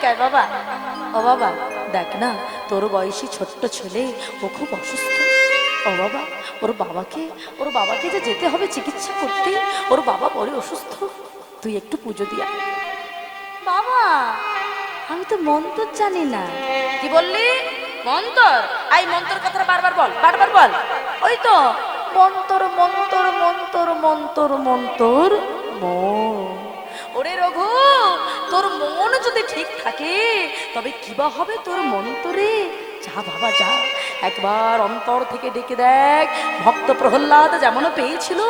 এদিকে বাবা? ও বাবা দেখ না তোর বয়সী ছোট্ট ছেলে ও খুব অসুস্থ। ও বাবা ওর বাবাকে ওর বাবাকে যে যেতে হবে চিকিৎসা করতে ওর বাবা বড় অসুস্থ। তুই একটু পুজো দিয়া বাবা আমি তো মন্তর জানি না। কি বললি? মন্তর? আই মন্তর কথাটা বারবার বল বারবার বল। ওই তো মন্তর মন্তর মন্তর মন্তর মন্তর মন। ওরে রঘু, তোর মন যদি ঠিক থাকে, তবে কিবা হবে তোর মন্তরে? যা বাবা, যা। একবার অন্তর থেকে ডেকে দেখ, ভক্ত প্রহ্লাদ যেমন পেয়েছিল,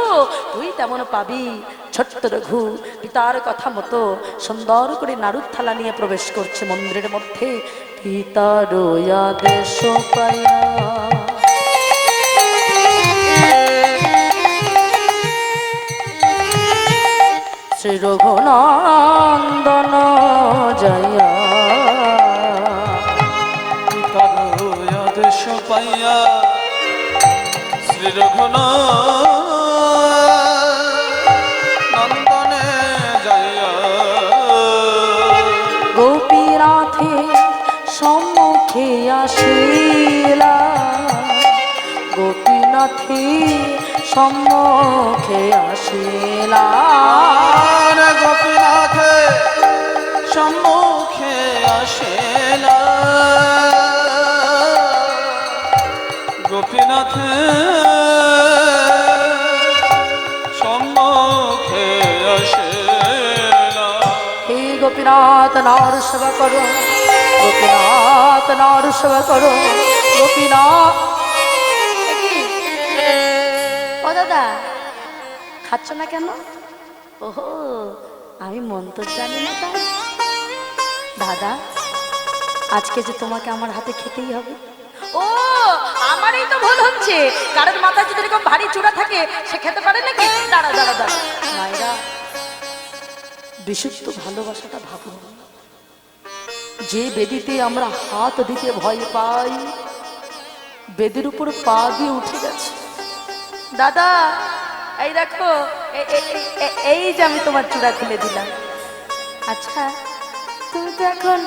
তুই তেমন পাবি। ছোট্ট রঘু, পিতার কথা মতো সুন্দর করে নাড়ুর থালা নিয়ে প্রবেশ করছে মন্দিরের মধ্যে। পিতার আদেশ পায়া শ্রী রঘুনন্দন জয়া। আদেশ পাইয়া শ্রী রঘুন নন্দনে যাইয়া গোপীনাথে সম্মুখে আসিলা। গোপীনাথে সম্মুখে আসিলা গোপীনাথে। সম্মুখে আসেলা গোপীনাথে সম্মুখে আসেলা হে গোপীনাথ নার সেবা করো। গোপীনাথ নার সেবা করো। গোপীনাথ দাদা খাচ্ছ না কেন? ওহো আমি মন্তর জানি না তাই। দাদা আজকে যে তোমাকে আমার হাতে খেতেই হবে। ও আমারই তো ভুল হচ্ছে। মাথায় যদি এরকম ভারী চূড়া থাকে সে খেতে পারে নাকি? দাঁড়া দাঁড়া দাঁড়া মায়েরা বিশুদ্ধ ভালোবাসাটা ভাবুন। যে বেদিতে আমরা হাত দিতে ভয় পাই বেদের উপর পা দিয়ে উঠে গেছে। দাদা, এই দেখো এই যে আমি তোমার চূড়া খুলে দিলাম। আচ্ছা তুমি তো এখন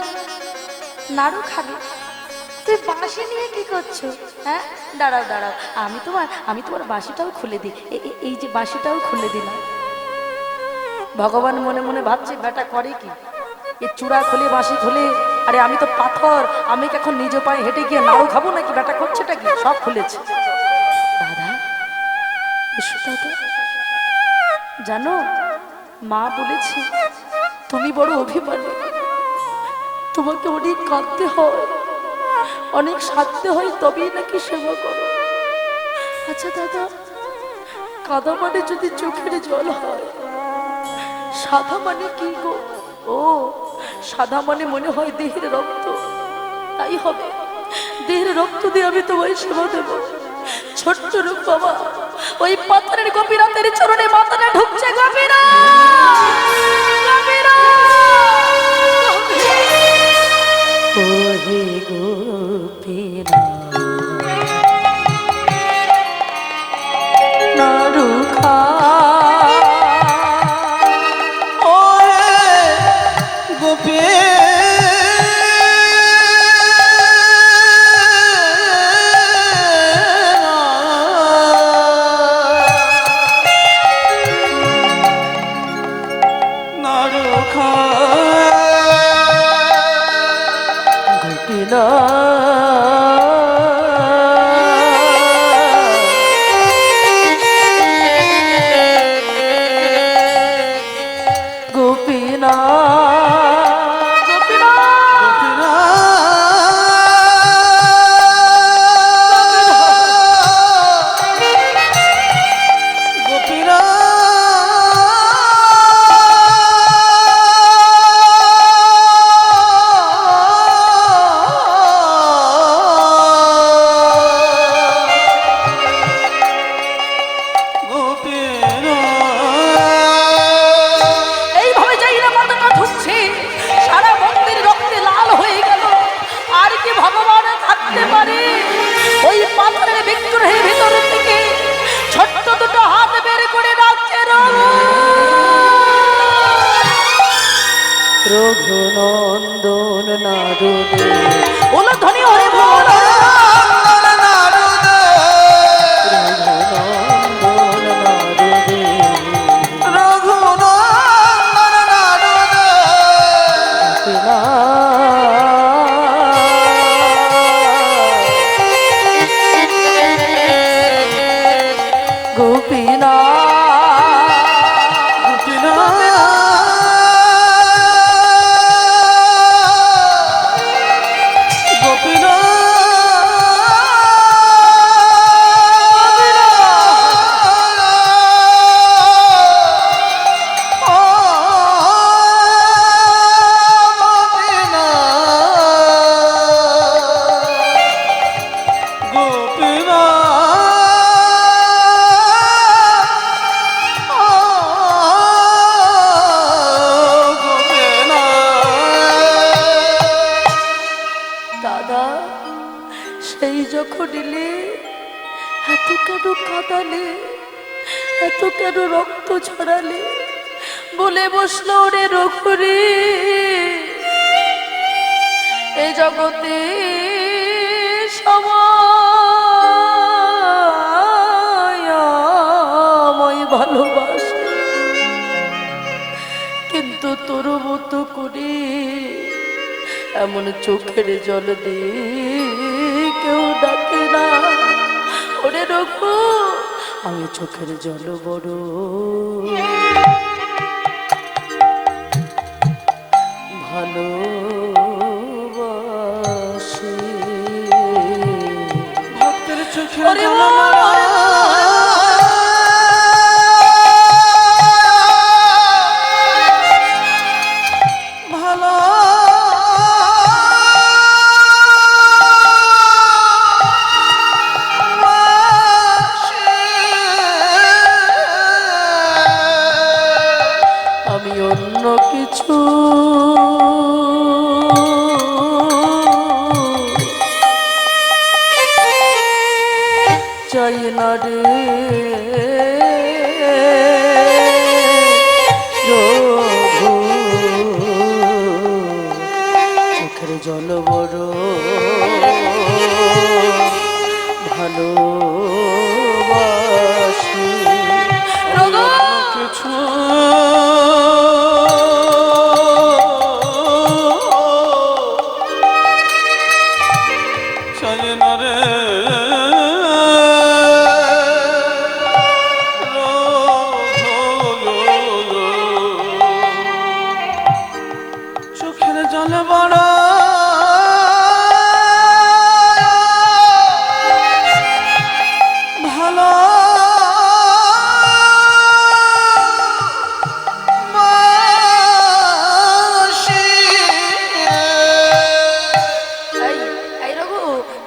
নাড়ু খাবে। তুই বাঁশি নিয়ে কি করছ? হ্যাঁ দাঁড়াও দাঁড়াও, আমি তোমার আমি তোমার বাঁশিটাও খুলে দিই। এই যে বাঁশিটাও খুলে দিলাম। ভগবান মনে মনে ভাবছে, বেটা, করে কি? এ চূড়া খুলে, বাঁশি খুলে, আরে আমি তো পাথর, আমি এখন নিজ পায়ে হেঁটে গিয়ে নাড়ু খাব নাকি? বেটা করছেটা কি? সব খুলেছে। জানো, মা বলেছে, তুমি বড় অভিমানী। তোমাকে অনেক কাঁদতে হয়, অনেক সাধতে হয়, তবেই নাকি সেবা করো। আচ্ছা দাদা, কাদা মানে যদি চোখের জল হয় সাদা মানে কি গো? ও সাদা মানে মনে হয় দেহের রক্ত। তাই হবে, দেহের রক্ত দিয়ে আমি তোমায় সেবা দেব। ছোট্ট রূপ বাবা। ওই পাথরের গোপীনাথের চরণে মাথাটা ঢুকছে গোপীরা ওহে রে রঘুরে এই জগতে সবাই ভালোবাসে। কিন্তু তোর মতো করে এমন চোখের জল দিয়ে কেউ ডাকে না। ওরে রঘু, আমি চোখের জল বড়। চোখে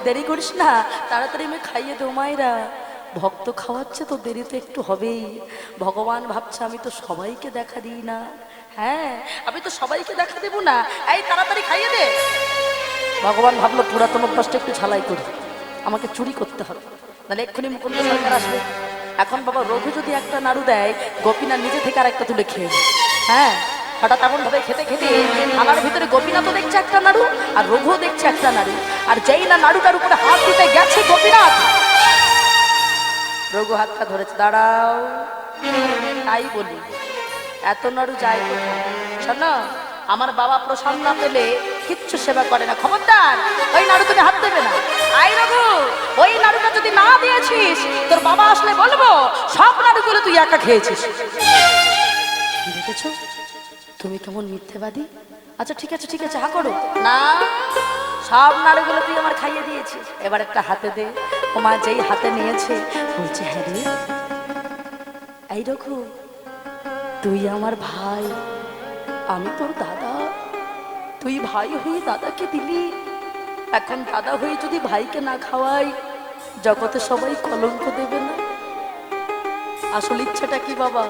দেরি করিস না, তাড়াতাড়ি আমি খাইয়ে দেবো মায়েরা। ভক্ত খাওয়াচ্ছে তো দেরি তো একটু হবেই। ভগবান ভাবছে আমি তো সবাইকে দেখা দিই না। হ্যাঁ আমি তো সবাইকে দেখা দেবো না। এই, তাড়াতাড়ি খাইয়ে দে। ভগবান ভাবলো, পুরাতন অভ্যাসটা একটু ঝালাই করি। আমাকে চুরি করতে হবে। নাহলে এক্ষুনি মুকুন্দ সরকার আসবে। এখন বাবা রঘু যদি একটা নাড়ু দেয়, গোপীনাথ নিজে থেকে আর একটা তুলে খেয়ে। হ্যাঁ। হঠাৎ এমন ভাবে খেতে খেতে আমার ভিতরে গোপীনাথও দেখছে একটা নাড়ু আর রঘুও দেখছে একটা নাড়ু। আর যেই না নাড়ুটার উপরে হাত দিতে গেছে গোপীনাথ। রঘু হাতটা ধরেছে, দাঁড়াও। তাই বলি, এত নাড়ু যায়? শোনো, আমার বাবা প্রসাদ না পেলে কিচ্ছু সেবা করে না। খবরদার, ওই নাড়ু তুমি হাত দেবে না। আই রঘু, ওই নাড়ুটা যদি না দিয়েছিস, তোর বাবা আসলে বলব, সব নাড়ুগুলো তুই একা খেয়েছিস। দেখেছ? তুমি কেমন মিথ্যেবাদী? আচ্ছা ঠিক আছে ঠিক আছে, হা করো। না, সব নাড়ুগুলো তুই আমার খাইয়ে দিয়েছিস। এবার একটা হাতে দে। ও মা যেই হাতে নিয়েছে, বলছে হ্যাঁ এই রঘু, তুই আমার ভাই। আমি তোর দাদা। তুই ভাই হয়ে দাদাকে দিলি। এখন দাদা হয়ে যদি ভাইকে না খাওয়াই, জগতে সবাই কলঙ্ক দেবে না। আসল ইচ্ছাটা কি বাবা?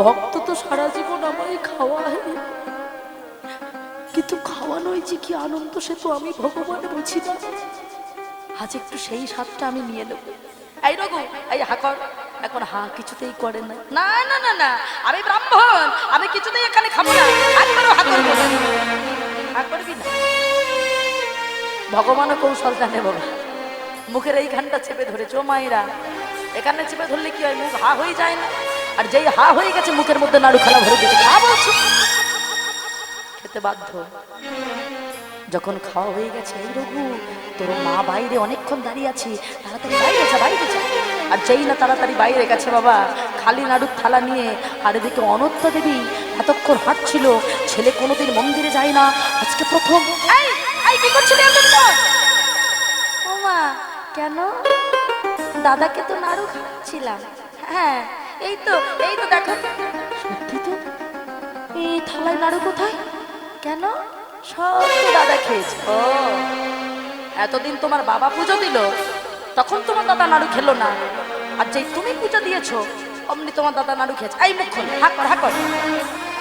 ভক্ত তো সারা জীবন আমায় খাওয়ায়। কিন্তু খাওয়ানোই যে কি আনন্দ, সে তো আমি ভগবান বুঝি না। আজ একটু সেই স্বাদটা আমি নিয়ে নেব। এই রঘু, এই হাকর এখন হা কিছুতেই করে না। না না না না। আমি ব্রাহ্মণ, আমি কিছুতেই এখানে খাব না। করো হাত করব না। করবি না? ভগবানও কৌশল জানে বাবা মুখের এইখানটা চেপে ধরেছে ও মায়েরা। এখানে চেপে ধরলে কি হয়? মুখ হা হয়ে যায় না। আর যেই হা হয়ে গেছে, মুখের মধ্যে নাড়ু খেলা ভরে দিয়েছে খা বলছো। খেতে বাধ্য। যখন খাওয়া হয়ে গেছে, এই রঘু, তোর মা বাইরে অনেকক্ষণ দাঁড়িয়ে আছে। তাড়াতাড়ি বাইরে যা বাইরে যা। আর যেই না তাড়াতাড়ি বাইরে গেছে বাবা, খালি নাড়ুর থালা নিয়ে। আর এদিকে অনত্য দেবী এতক্ষণ হাঁটছিল। ছেলে কোনোদিন মন্দিরে যায় না। আজকে প্রথম। কেন? দাদাকে তো নাড়ু খাচ্ছিলাম হ্যাঁ এই তো এই তো দেখো। সত্যি তো? এই থালায় নাড়ু কোথায়? কেন? সব তো দাদা খেয়েছে। ও এতদিন তোমার বাবা পুজো দিল তখন তোমার দাদা নাড়ু খেলো না। আর যেই তুমি পুজো দিয়েছ অমনি তোমার দাদা নাড়ু খেয়েছে। এই মুখ খোল হাকর হাকর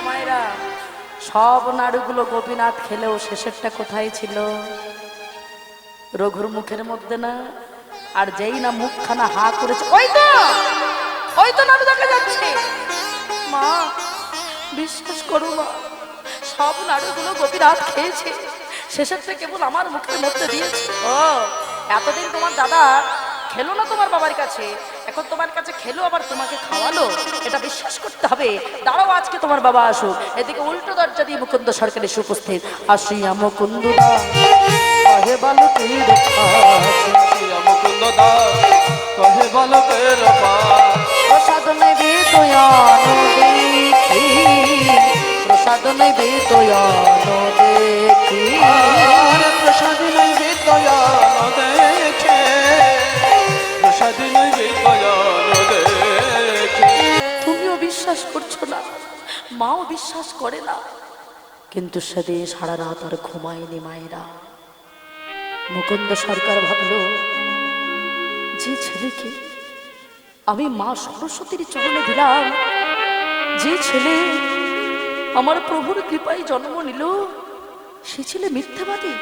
মায়েরা সব নাড়ুগুলো গোপীনাথ খেলেও শেষেরটা কোথায় ছিল? রঘুর মুখের মধ্যে না? আর যেই না মুখখানা হা করেছে ওই তো! ওই তো নাড়ু যাচ্ছে। মা, বিশ্বাস করো মা, সব নাড়ুগুলো গোপীনাথ খেয়েছে। শেষেরটা কেবল আমার মুখের মধ্যে দিয়েছে। ও, এতদিন তোমার দাদা খেলো না তোমার বাবার কাছে। এখন তোমার কাছে খেলো, আবার তোমাকে খাওয়ালো। এটা বিশ্বাস করতে হবে। দাঁড়াও, আজকে তোমার বাবা আসুক। এদিকে উল্টো দরজা দিয়ে মুকুন্দ সরকার এসে উপস্থিত আসিয়া মুকুন্দুদা কহে বালু তুই মুকুন্দ কহে তুমিও বিশ্বাস করছ না, মাও বিশ্বাস করে না। কিন্তু সেদিন সারা রাত আর ঘুমায়নি মায়েরা। মুকুন্দ সরকার ভাবলো, যে ছেলেকে আমি মা সরস্বতীর চরণে দিলাম। যে ছেলে আমার প্রভুর কৃপায় জন্ম নিল সে ছেলে মিথ্যাবাদী।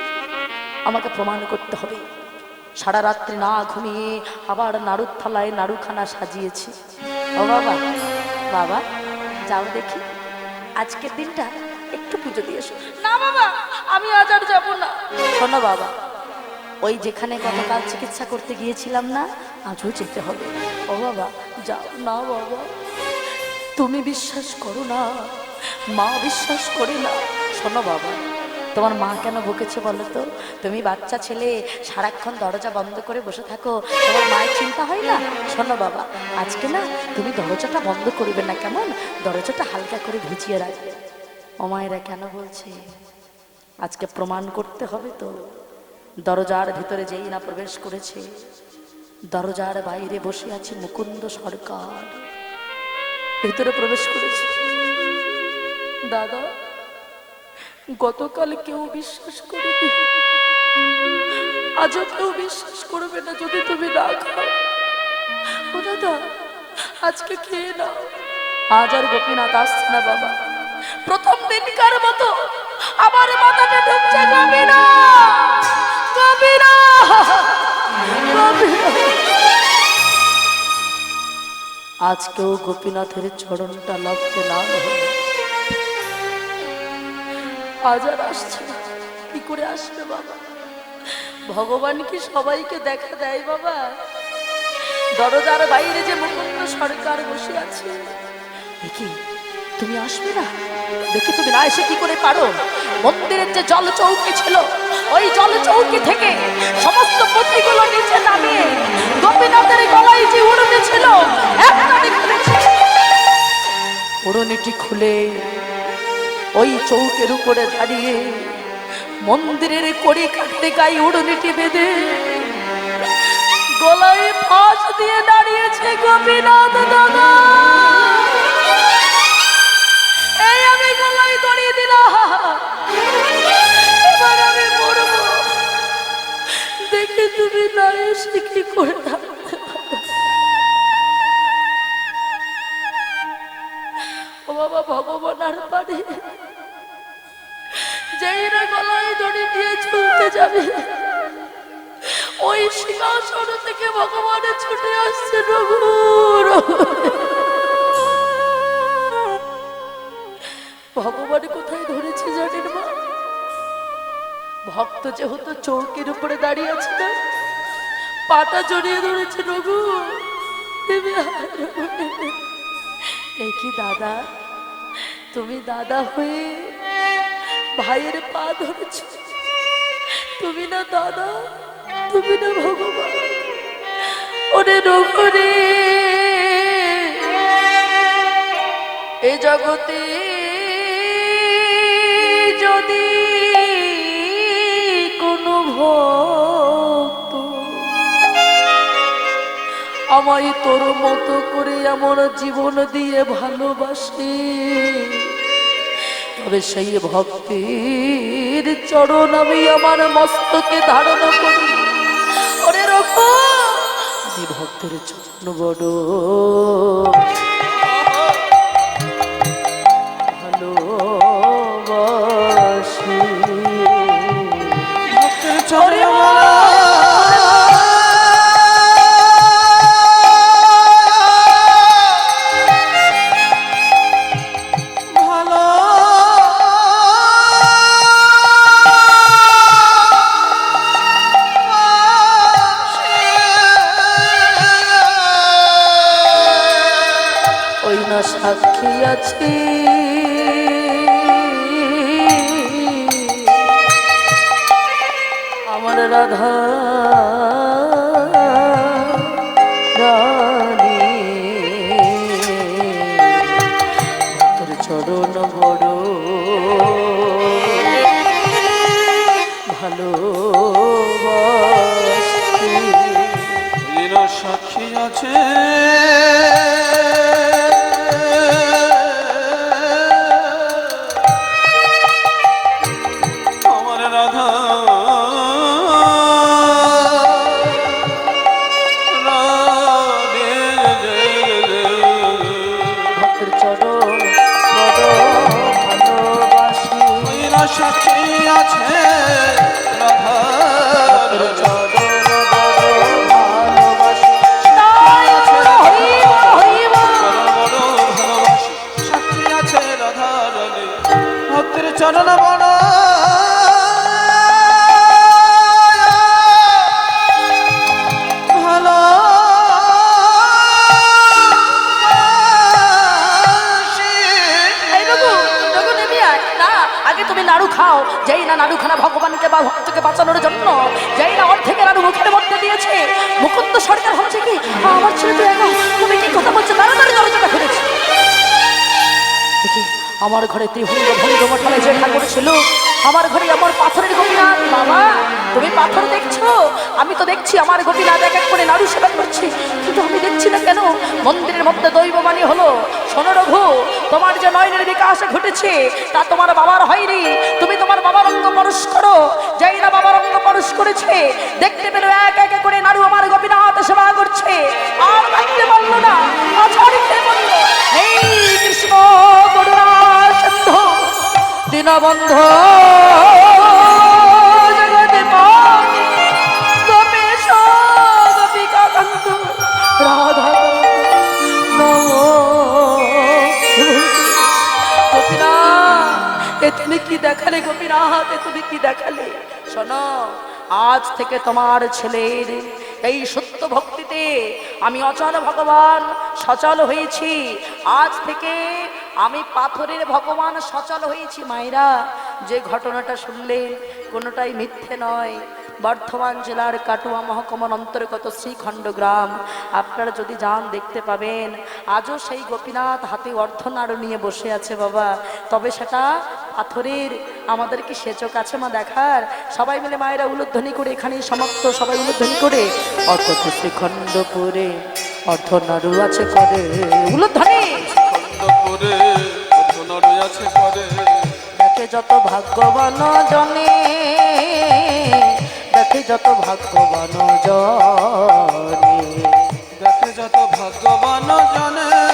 আমাকে প্রমাণ করতে হবে। সারা রাত্রি না ঘুমিয়ে আবার নাড়ুর থালায় নাড়ুখানা সাজিয়েছি। ও বাবা বাবা যাও দেখি। আজকের দিনটা একটু পুজো দিয়ে এসো। না বাবা আমি আজ আর যাব না। শোনো বাবা ওই যেখানে গতকাল চিকিৎসা করতে গিয়েছিলাম না, আজও যেতে হবে। ও বাবা, যাও না বাবা। তুমি বিশ্বাস করো না, মা বিশ্বাস করে না। শোনো বাবা, তোমার মা কেন বকেছে বলো তো? তুমি বাচ্চা ছেলে, সারাক্ষণ দরজা বন্ধ করে বসে থাকো। তোমার মায়ের চিন্তা হয় না? শোনো বাবা, আজকে না তুমি দরজাটা বন্ধ করবে না কেমন? দরজাটা হালকা করে ভিজিয়ে রাখবে। ও মায়েরা কেন বলছে? আজকে প্রমাণ করতে হবে তো। দরজার ভিতরে যেই না প্রবেশ করেছে, দরজার বাইরে বসে আছে মুকুন্দ সরকার। ভিতরে প্রবেশ করেছে। দাদা, গতকাল কেউ বিশ্বাস করেনি। আজও কেউ বিশ্বাস করবে না যদি তুমি না খাও। দাদা, আজকে খেয়ে নাও আজ আর গোপীনাথ আসছে না বাবা। প্রথম দিনকার মতো আমার মাথাটা ঢুকছে গোপীনা গোপীনা আজকেও গোপীনাথের চরণটা লাগতে লাল আজ আর আসছে। কি করে আসবে বাবা? ভগবান কি সবাইকে দেখা দেয় বাবা? দরজার বাইরে যে মুকুন্দ সরকার বসে আছে। তুমি আসবে না? দেখি তুমি না এসে কি করে পারো? মন্দিরের যে জল চৌকি ছিল, ওই জল চৌকি থেকে সমস্ত পত্রিগুলো নিচে নামিয়ে গোপীনাথের গলায় যে উড়নে ছিল উড়নিটি খুলে ওই চৌকের উপরে দাঁড়িয়ে মন্দিরের কড়ি কাটতে গায়ে উড়নিটি বেঁধে গলায় ফাঁস দিয়ে দাঁড়িয়েছে গোপীনাথ দাদা। গলায় দড়িয়ে এবার দেখি তুমি না এসে কি করে বাবা, ভগবান আর পারে। যেই না গলায় দড়ি দিয়ে চলতে যাবে, ওই সিংহাসন থেকে ভগবানের ছুটে আসছে রঘু ভগবান কোথায় ধরেছে জানেন মা? ভক্ত যেহেতু চৌকির উপরে দাঁড়িয়ে আছে না পাটা জড়িয়ে ধরেছে রঘু। কি দাদা? তুমি দাদা হয়ে ভাইয়ের পা ধরেছ? তুমি না দাদা, তুমি না ভগবান। ওরে রঘু রে, এ জগতে যদি কোনো ভক্ত আমায় তোর মতো করে আমার জীবন দিয়ে ভালোবাসে, তবে সেই ভক্তির চরণ আমি আমার মস্তকে ধারণ করি। ওরে রকম ভক্তের চরণ বড়। রাধা সাক্ষী আছে? ভক্তকে বাঁচানোর জন্য যাই না অর্ধেকের নাড়ু মুখের মধ্যে দিয়েছে? মুকুন্দ সরকার হচ্ছে কি? আমার ছেলে তুই একা। আমার ঘরে ত্রিভুঙ্গ ভঙ্গ মঠালে যে ঠাকুর ছিল, আমার ঘরে আমার পাথরের গোপীনাথ বাবা, তুমি পাথর দেখছ? আমি তো দেখছি আমার গোপীনাথ এক এক করে নাড়ু সেবা করছি, কিন্তু আমি দেখছি না কেন? মন্দিরের মধ্যে দৈববাণী হলো, শোনো রঘু, তোমার যে নয়নের বিকাশ ঘটেছে, তা তোমার বাবার হয়নি, তুমি তোমার বাবার অঙ্গ পরশ করো, যেই না বাবার অঙ্গ পরশ করেছে, দেখতে পেল এক এক করে নাড়ু আমার গোপীনাথ সেবা করছে। আর পারল না বলল এই কৃষ্ণ এ তুমি কি দেখালে গোপীনাথ? এ তুমি কি দেখালে? শোনো, আজ থেকে তোমার ছেলের এই সত্য ভক্তিতে আমি অচল ভগবান সচল হয়েছি। আজ থেকে আমি পাথরের ভগবান সচল হয়েছি মায়েরা। যে ঘটনাটা শুনলেন, কোনোটাই মিথ্যে নয়। বর্ধমান জেলার কাটুয়া মহকুমার অন্তর্গত শ্রীখণ্ড গ্রাম। আপনারা যদি যান, দেখতে পাবেন। আজও সেই গোপীনাথ হাতে অর্ধনাড়ু নিয়ে বসে আছে বাবা। তবে সেটা পাথরের। আমাদের কি সেচক আছে মা দেখার? সবাই মিলে মায়েরা উলুধ্বনি করে এখানেই সমাপ্ত। সবাই উলুধ্বনি করে অর্থ শ্রীখণ্ডপুরে অর্ধনাড়ু আছে করে। উলুধ্বনি! অর্জুনারু আছে করে দেখে যত ভাগ্যবান জনে দেখে যত ভাগ্যবান জনে। দেখে যত ভাগ্যবান জানে